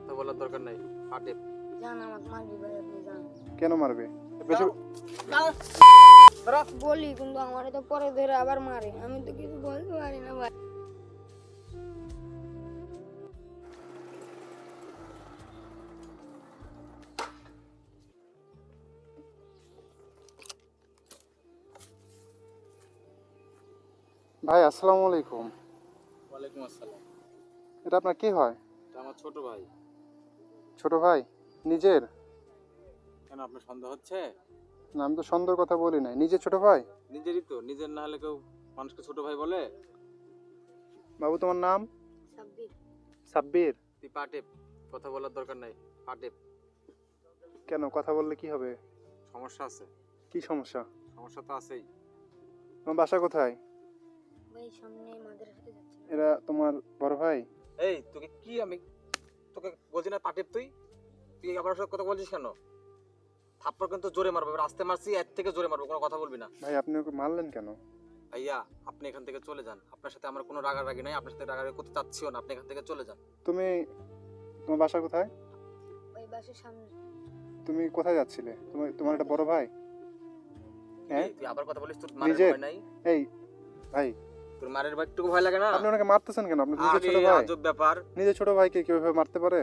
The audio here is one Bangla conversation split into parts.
তো বলার দরকার নাই পাটে জান আমাকে মারবি ভাই আপনি জান। কেন মারবে? বেশি বলি কিন্তু আমার তো পরে ধরে আবার মারে। আমি তো কিছু বলতে পারি না ভাই। ভাই আসসালামু আলাইকুম। ওয়ালাইকুম আসসালাম। এটা আপনার কি হয়? এটা আমার ছোট ভাই। ছোট ভাই নিজের? কেন আপনার সন্দেহ হচ্ছে? না আমি তো সুন্দর কথা বলি নাই। নিজের ছোট ভাই? নিজেরই তো নিজের না হলে কেউ মানুষকে ছোট ভাই বলে? বাবু তোমার নাম? সাব্বির। সাব্বির? তুই পাটে কথা বলার দরকার নাই পাটে কেন কথা বললে কি হবে? সমস্যা আছে। কি সমস্যা? সমস্যা তো আছেই। তোমার বাসা কোথায় ভাই সামনে মাদ্রাসাতে যাচ্ছি এরা তোমার বড় ভাই? এই তোকে কি আমি তোকে বলছি না পাটেপ তুই? তুই আবার ওসব কথা বলছিস কেন? থাপ্পড় কিন্তু জোরে মারবো এবার আস্তে মারছি এর থেকে জোরে মারবো কোনো কথা বলবি না। ভাই আপনি ওকে মারলেন কেন? ভাইয়া আপনি এখান থেকে চলে যান। আপনার সাথে আমার কোনো রাগারাগি নাই আপনার সাথে রাগারাগি করতে চাচ্ছিও না আপনি এখান থেকে চলে যান। তুমি তোমার বাসা কোথায়? ভাই বাসের সামনে। তুমি কোথায় যাচ্ছিলে? তোমার তোমার একটা বড় ভাই? হ্যাঁ? তুই আবার কথা বলিস তোর মারের নিজের? নাই? এই ভাই তোর মারের ভয় একটু ভয় লাগে না? আপনি ওনাকে মারতেছেন কেন? আপনি নিজের ছোট ভাই। আজব ব্যাপার। নিজের ছোট ভাইকে কীভাবে মারতে পারে?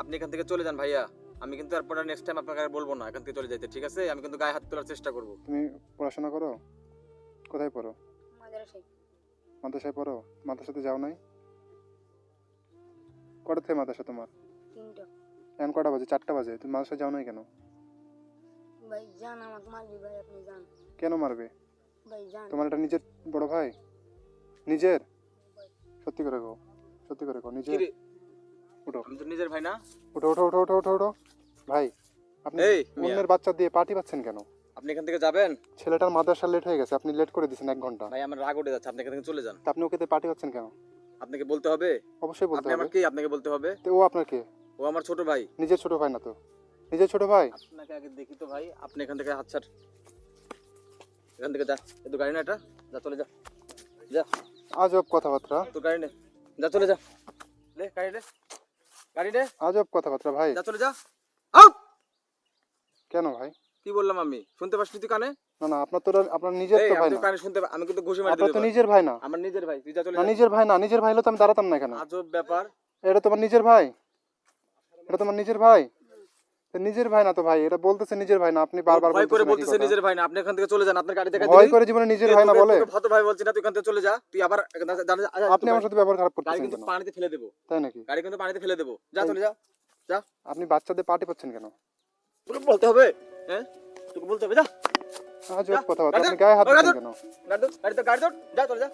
আপনি এখান থেকে চলে যান ভাইয়া। আমি কিন্তু এরপর নেক্সট টাইম আপনাকে আর বলব না এখান থেকে চলে যাইতে ঠিক আছে? আমি কিন্তু গায়ে হাত তোলার চেষ্টা করব। তুমি পড়াশোনা করো? কোথায় পড়ো? মাদ্রাসায়। মাদ্রাসায় পড়ো? মাদ্রাসাতে যাও নাই? কটা থেকে মাদ্রাসা তোমার? তিনটা। এখন কটা বাজে? চারটা বাজে। তুমি মাদ্রাসায় যাও নাই কেন? ভাই জান আমাকে মারবি ভাই আপনি জান কেন মারবে? ভাই জান তোমার এটা নিজের বড় ভাই? নিজের? সত্যি করে গো সত্যি করে কো নিজের? উঠো। আমি তো নিজের ভাই না। উঠো উঠো উঠো উঠো উঠো উঠো। ভাই আপনি। অন্যের বাচ্চা দিয়ে পার্টি পাচ্ছেন কেন? আপনি এখান থেকে যাবেন? ছেলেটার মাদ্রাসা লেট হয়ে গেছে আপনি লেট করে দিয়েছেন এক ঘণ্টা। ভাই আমার রাগ উঠে যাচ্ছে আপনি এখান থেকে চলে যান। আপনি ওকে পার্টি পাচ্ছেন কেন? আপনাকে বলতে হবে? অবশ্যই বলতে আপনি হবে। আমার কি? আপনাকে বলতে হবে? তো ও আপনার কে? ও আমার ছোট ভাই। নিজের ছোট ভাই না তো? নিজের ছোট ভাই? আপনাকে আগে দেখি তো ভাই আপনি এখান থেকে হাত ছাড়। এখান থেকে যা এ তো গাড়ি না এটা। যা চলে যা। যা। আজব কথাবার্তা। তোর গাড়ি নে। যা চলে যা। লে গাড়ি নে। গাড়ি নে। আজব কথাবার্তা ভাই। যা চলে যা। আউট কেন ভাই? কি বললাম আমি? শুনতে পাসনি তুই কানে? না না আপনার তো আপনার নিজের তো ভাই না। কানে শুনতে আমি কিন্তু ঘুষি মারি তো নিজের ভাই না। আমার নিজের ভাই তুই যা চলে না নিজের ভাই না নিজের ভাই হলে তো আমি দাঁড়াতাম না এখানে। আজব ব্যাপার। এটা তোমার নিজের ভাই? এটা তোমার নিজের ভাই? তো নিজের ভাই না তো ভাই এটা বলতেছে নিজের ভাই না আপনি বারবার ভয় করে বলতেছে নিজের ভাই না আপনি এখান থেকে চলে যান আপনার গাড়ি থেকে ভয় করে জীবনে নিজের ভাই না বলে। ভত ভাই বলছি না তুই এখান থেকে চলে যা তুই আবার এখান আপনি আমার সাথে ব্যবহার খারাপ গাড়ি কিন্তু পানিতে ফেলে দেবো। তাই নাকি? গাড়ি কিন্তু পানিতে ফেলে দেবো। যা চলে যা যা। আপনি বাচ্চাদের পার্টি পাচ্ছেন কেন? তোকে বলতে হবে হ্যাঁ? তোকে বলতে হবে যা। আজব যা, কথাবার্তা গাড়ি আপনি গায়ে হাত দিচ্ছেন কেন? গাড়ি ধর, গাড়ি গাড়ি ধর, যা চলে যা।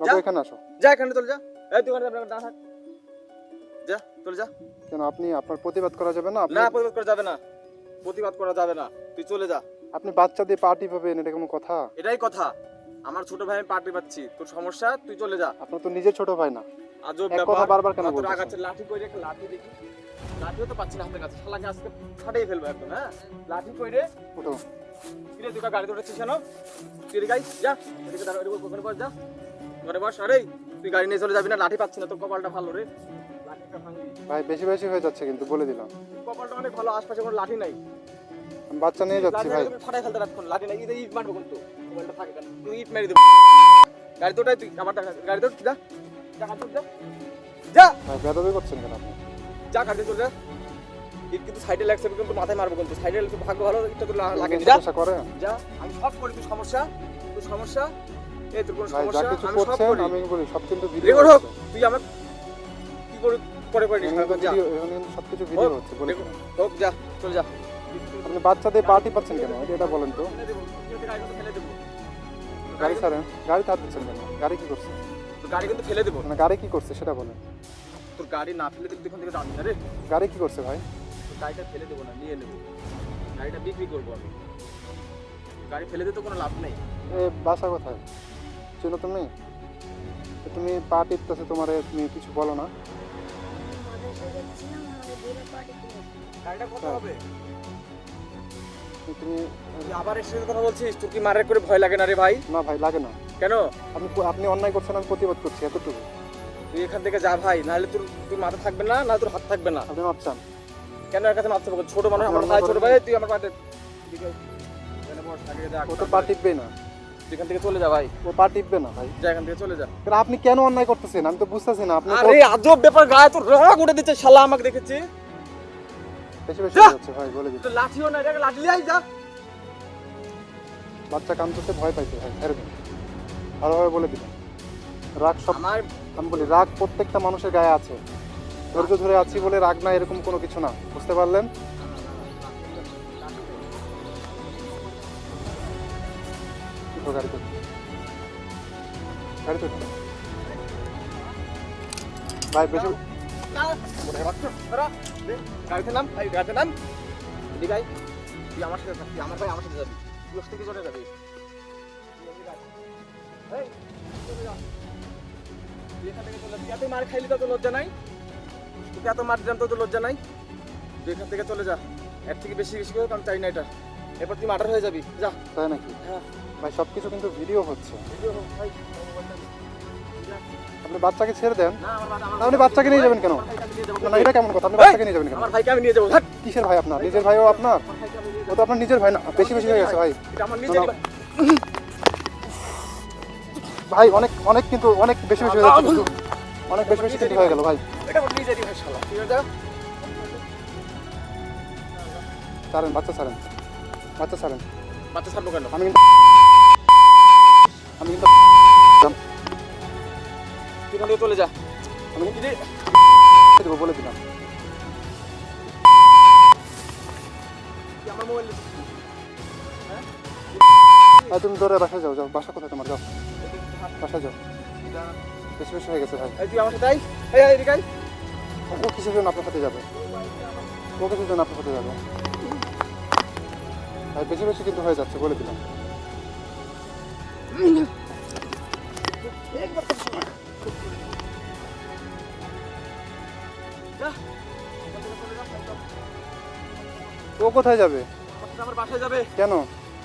বাবু এখানে আসো। যা এখানে চলে যা। এই তুই ওখানে দাঁড়া দাঁড়া থাক। যা চলে যা। কেন আপনি আপনার প্রতিবাদ করা যাবে না? না প্রতিবাদ করা যাবে না। প্রতিবাদ করা যাবে না। তুই চলে যা। আপনি বাচ্চা দিয়ে পার্টি পাবেন এটা কোনো কথা? এটাই কথা। আমার ছোট ভাই আমি পার্টি পাচ্ছি। তোর সমস্যা? তুই চলে যা। আপনার তো নিজের ছোট ভাই না। আজব ব্যাপার কথা বারবার কেন তো রাগ আছে লাঠি কই রে একটা লাঠি দেখি। লাঠিও তো পাচ্ছি না হাতের কাছে। শালাকে আজকে ফাটাই ফেলব একদম হ্যাঁ? লাঠি কই রে উঠো কিরে তুই গাড়ি উঠেছিস কেন? এদিকে আই, যা। এদিকে দাঁড়া ওখানে বস যা। ঘরে বস। আরে তুই গাড়ি নিয়ে চলে যাবি না? লাঠি পাচ্ছি না তোর কপালটা ভালো রে। ভাই বেশি বেশি হয়ে যাচ্ছে কিন্তু বলে দিলাম। কপালটা অনেক ভালো আশপাশে কোনো লাঠি নাই। আমি বাচ্চা নিয়ে যাচ্ছি ভাই। ফাটাই ফেলতে রাখুন লাঠি নাই ইদে ইট মারবো কিন্তু। মোবাইলটা থাকে কেন? তুই ইট মেরে দেবো। গাড়ি তোটাই তুই আমার টাকা গাড়ি তোর যা। তোর, যা। যা। ভাই বেদবি করছেন কেন আপনি? যা গাড়ি চলে যা। ইট কিন্তু সাইডে লাগছে কিন্তু মাথায় মারবো কিন্তু। সাইডে একটু ভাগ্য ভালো ইটটা তো লাগে। যা। করে যা আমি সব করি তুই সমস্যা? তুই সমস্যা? এই তোর কোনো সমস্যা? আমি সব করি। আমি বলি সব কিন্তু রেকর্ড হোক তুই আমার কি করে করে করে নিস যা। সব কিছু ভিডিও হচ্ছে বলে হোক যা চল যা। আপনি বাচ্চাদের পার্টি পাচ্ছেন কেন? এটা বলেন তো। গাড়ি দেবো। গাড়ি হাত দিচ্ছেন কেন? গাড়ি কি করছে? গাড়ি কিন্তু ফেলে দেবো। মানে গাড়ি কি করছে সেটা বলেন। তোর গাড়ি না ফেলে তুই থেকে যাবি না রে। গাড়ি কি করছে ভাই? গাড়িটা ফেলে দেবো না নিয়ে নেব। গাড়িটা বিক্রি করব আমি। গাড়ি ফেলে দিতে কোনো লাভ নেই। এ বাসা কোথায়? চেনো তুমি? তুমি পা টিপতেছে তোমার তুমি কিছু বলো না। গাড়িটা কত হ্যাঁ। হবে? আবার এসে কথা বলছিস তোর কি মারের করে ভয় লাগে না রে ভাই? না ভাই লাগে না। কেন? আপনি আপনি অন্যায় করছেন আমি প্রতিবাদ করছি এতটুকু। তুই এখান থেকে যা ভাই নাহলে তোর তোর মাথা থাকবে না না তোর হাত থাকবে না। আপনি মাপ কেন এর কাছে মারতে পারব ছোট মানুষ আমার ভাই ছোট ভাই তুই আমার পাটে এখানে বস, আগে যা, ও তো পা টিপবে না। এখান থেকে চলে যা ভাই। ও পা টিপবে না ভাই। যা এখান থেকে চলে যা। আপনি কেন অন্যায় করতেছেন? আমি তো বুঝতেছি না। আপনি আরে আজব ব্যাপার গায়ে তোর রাগ উঠে দিচ্ছে শালা আমাকে দেখেছি বেশি বেশি হয়ে যাচ্ছে ভাই বলে দিন তো লাঠিও না এটাকে লাঠি লিয়ে আই যা। বাচ্চা কান্দতে ভয় পাইছে ভাই ছেড়ে দিন ভালোভাবে বলে দিন রাগ সব আমার আমি বলি রাগ প্রত্যেকটা মানুষের গায়ে আছে। ধৈর্য ধরে আছি বলে রাগ না এরকম কোনো কিছু না। বুঝতে পারলেন? গাড়িতে গাড়িতে। ভাই বেশি গাড়িতে নাম গাড়িতে নাম আমার আমার ভাই আমার যাবি থেকে চলে মার খাইলি তো লজ্জা নাই মার তো লজ্জা নাই এখান থেকে চলে যা এর থেকে বেশি বেশি করে কারণ চাই না এটা এরপর তুই মার্ডার হয়ে যাবি যা তাই নাকি হ্যাঁ ভাই সব কিছু কিন্তু ভিডিও হচ্ছে ভিডিও ভাই, আপনি বাচ্চাকে ছেড়ে দেন আপনি বাচ্চাকে নিয়ে যাবেন কেন? না এটা কেমন কথা? আপনি বাচ্চাকে নিয়ে যাবেন কেন? আমার ভাইকে আমি নিয়ে যাব। কিসের ভাই আপনার? নিজের ভাইও আপনার? ও তো আপনার নিজের ভাই না বেশি বেশি হয়ে গেছে ভাই। ভাই। অনেক অনেক কিন্তু অনেক বেশি বেশি হয়ে যাচ্ছে অনেক বেশি বেশি কিন্তু হয়ে গেল ভাই? ছাড়েন বাচ্চা ছাড়েন। বাচ্চা ছাড়েন। বাচ্চা ছাড়বো কেন? আমি কিন্তু আমি কিন্তু এখান থেকে চলে যা। আমি যদি দেবো বলে দিলাম। আমার মোবাইল হ্যাঁ? তুমি ধরে বাসায় যাও যাও। বাসা কোথায় তোমার? যাও। বাসায় যাও। বেশি বেশি হয়ে গেছে ভাই। তুই আমার সাথে। এই, এই, আয়। ও কিসের জন্য আপনার সাথে যাবে? ও কিসের জন্য আপনার সাথে যাবে? ভাই বেশি বেশি কিন্তু হয়ে যাচ্ছে বলে দিলাম। কোথায় যাবে? আমার বাসায় যাবে। কেন?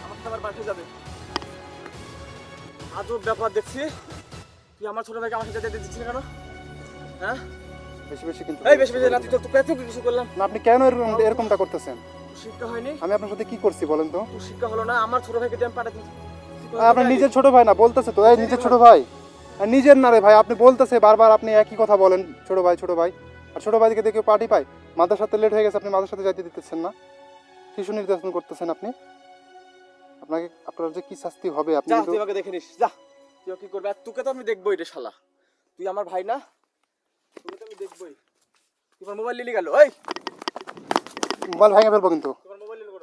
আমার আমার বাসায় যাবে। আজব ব্যাপার দেখছি। তুই আমার ছোট ভাইকে আমার সাথে যেতে দিচ্ছিস কেন? হ্যাঁ? বেশি বেশি কিন্তু এই বেশি বেশি রাতে তো তোকে কিছু করলাম। না আপনি কেন এরকম এরকমটা করতেছেন? শিক্ষা হয়নি? আমি আপনার সাথে কি করছি বলেন তো? তোর শিক্ষা হলো না আমার ছোট ভাইকে দিয়ে আমি পাঠাতে আপনার নিজের ছোট ভাই না বলতেছে তো এই নিজের ছোট ভাই। আর নিজের না রে ভাই আপনি বলতেছে বারবার আপনি একই কথা বলেন ছোট ভাই ছোট ভাই। আর ছোট ভাইকে দেখে পার্টি পাই মাদার সাথে লেট হয়ে গেছে আপনি মাদার সাথে যাইতে দিতেছেন না? শিশু নির্যাতন করতেছেন আপনি? আপনাকে আপনার যে কি শাস্তি হবে আপনি যা তুই আমাকে দেখে নিস যা। তুই কি করবে? আর তোকে তো আমি দেখব এটা শালা। তুই আমার ভাই না? তোকে তো আমি দেখবোই। তুই আমার মোবাইল নিলি গেল ওই মোবাইল ভাঙা ফেলব কিন্তু। তোমার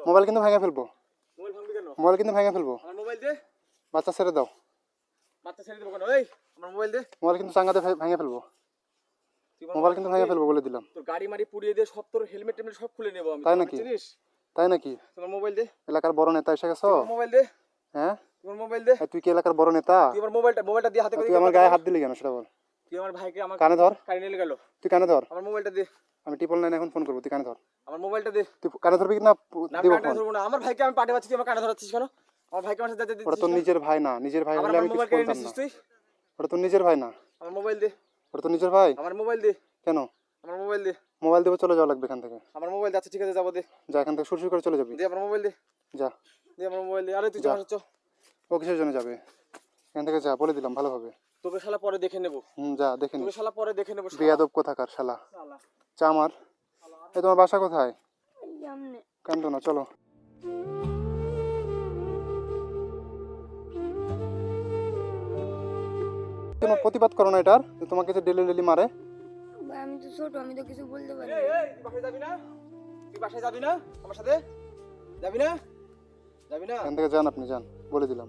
মোবাইল কিন্তু ভাঙা ফেলব। মোবাইল ভাঙবি কেন? মোবাইল কিন্তু ভাঙা ফেলব। আমার মোবাইল দে। বাচ্চা ছেড়ে দাও। বাচ্চা ছেড়ে দেবো কেন? এই আমার মোবাইল দে। মোবাইল কিন্তু চাঙ্গাতে ভেঙে ফেলব। মোবাইল কিন্তু ভাঙা ফেলব বলে দিলাম। তোর গাড়ি মারি পুড়িয়ে দিয়ে সব তোর হেলমেট টেলমেট সব খুলে নেব আমি তুই নাকি? তাই নাকি? তোমার মোবাইল দে। এলাকার বড় নেতা এসে গেছো? মোবাইল দে। হ্যাঁ? তোমার মোবাইল দে। তুই কি এলাকার বড় নেতা? তুই আমার মোবাইলটা মোবাইলটা দিয়ে হাতে করে তুই আমার গায়ে হাত দিলি কেন সেটা বল। তুই আমার ভাইকে আমার কানে ধর। গাড়ি নিয়ে গেল। তুই কানে ধর। আমার মোবাইলটা দে। আমি ট্রিপল নাইন এখন ফোন করব তুই কানে ধর। আমার মোবাইলটা দে। তুই কানে ধরবি কি না কানে ধরবো না। আমার ভাইকে আমি পাঠিয়ে পাচ্ছি তুই আমার কানে ধরাচ্ছিস কেন? আমার ভাইকে আমার সাথে ওটা তোর নিজের ভাই না। নিজের ভাই হলে আমি কিছু বলতাম না। ওটা তোর নিজের ভাই না। আমার মোবাইল দে। ওটা তোর নিজের ভাই? আমার মোবাইল দে। কেন? আমার মোবাইল দে। মোবাইল দেবো চলে যাওয়া লাগবে এখান থেকে। আমার মোবাইল দে আচ্ছা ঠিক আছে যাব দে। যা এখান থেকে সুরসুর করে চলে যাবি। দে আমার মোবাইল দে। যা। দে আমার মোবাইল দে। আরে তুই যা। ও কিসের জন্য যাবে? এখান থেকে যা বলে দিলাম ভালোভাবে তোকে শালা পরে দেখে নেব। হুম যা দেখে তোকে নিস শালা পরে দেখে নেব। বেয়াদব কোথাকার শালা। শালা। চা আমার এই তোমার বাসা কোথায়? সামনে। কান্দো না চলো। কোনো প্রতিবাদ করো না এটার তোমাকে যে ডেলি ডেলি মারে। ভাই আমি তো ছোট আমি তো কিছু বলতে পারি এই, এই, তুই বাসায় যাবি না? তুই বাসায় যাবি না? আমার সাথে? যাবি না? যাবি না? এখান থেকে যান আপনি যান। বলে দিলাম।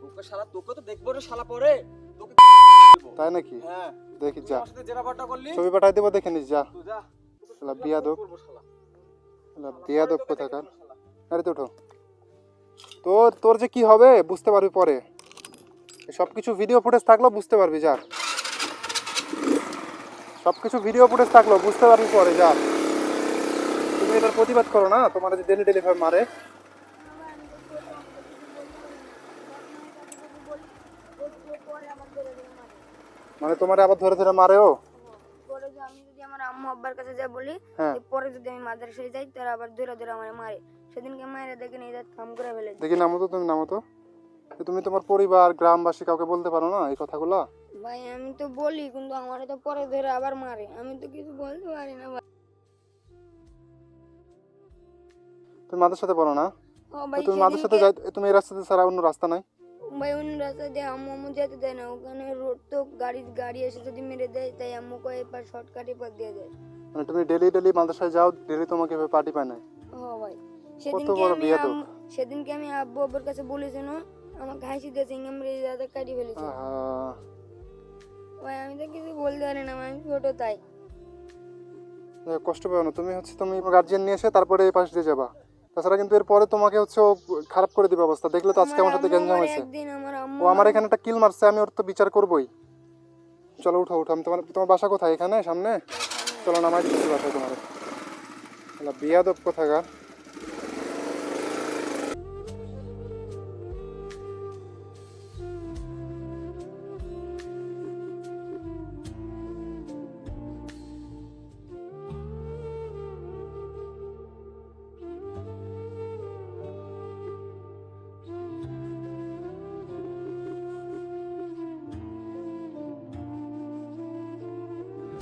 তোকে শালা তোকে তো দেখব রে শালা পরে। তোকে তাই নাকি? হ্যাঁ। দেখি যা। আমার সাথে জেরা বাটা করলি ছবি পাঠাই দেবো দেখে নিস যা। তুই যা। শালা বিয়াদব। করব শালা। শালা বিয়াদব কোথাকার? আরে তো ওঠো। তোর তোর যে কি হবে বুঝতে পারবি পরে। সব কিছু ভিডিও ফুটেজ থাকলেও বুঝতে পারবি যা। সব কিছু ভিডিও ফুটেজ থাকল বুঝতে পারবি পরে যা। তুমি এটার প্রতিবাদ করো না তোমার যে ডেলি ডেলিভারি মারে। মানে তোমার আবার ধরে ধরে মারেও? আমি যদি আমার আম্মু আব্বার কাছে বলি হ্যাঁ। পরে যদি আমি মাদ্রাসায় যাই তারা আবার ধরে ধরে আমার মারে। সেদিনকে মায়েরা দেখে নিয়ে কাম করে ফেলে দেখি নামো তো তুমি নামো তো। তুমি তোমার পরিবার গ্রামবাসী কাউকে বলতে পারো না এই কথাগুলো? ভাই আমি তো বলি কিন্তু আমার তো পরে ধরে আবার মারে। আমি তো কিছু বলতে পারি না ভাই। তুমি মাদের সাথে পড়ো না? ও ভাই তুমি মাদের সাথে যাই তুমি এই রাস্তাতে ছাড়া অন্য রাস্তা নাই? ভাই অন্য রাস্তা দিয়ে আম্মু আম্মু যেতে দেয় না। ওখানে রোড তো গাড়ি গাড়ি এসে যদি মেরে দেয় তাই আম্মু কয়ে এবার শর্টকাটে পথ দিয়ে দেয়। মানে তুমি ডেলি ডেলি মাদ্রাসায় যাও ডেলি তোমাকে এভাবে পার্টি পায় না। ও ভাই। সেদিনকে বড় আমি বেয়াদব। আম্মু- সেদিনকে আমি আব্বু আব্বুর কাছে বলেছি না আমাকে হাসি দিয়ে সিঙ্গাম মেরে দাদা কাটি ফেলেছে। আহা, ভাই আমি তো কিছু বলতে পারি না আমি ছোট তাই। কষ্ট পাও না। তুমি হচ্ছে তুমি গার্জিয়ান নিয়ে এসে তারপরে এই পাশ দিয়ে যাবা। তাছাড়া কিন্তু এরপরে তোমাকে হচ্ছে ও খারাপ করে দিবে অবস্থা। দেখলে তো আজকে আমার সাথে গ্যাঞ্জাম হয়েছে। ও আমার এখানে একটা কিল মারছে আমি ওর তো বিচার করবোই। চলো উঠো উঠো। আমি তোমার তোমার বাসা কোথায়? এখানে? সামনে? চলো নামাই দিচ্ছি বাসায় তোমার বিয়াদব কোথাকার।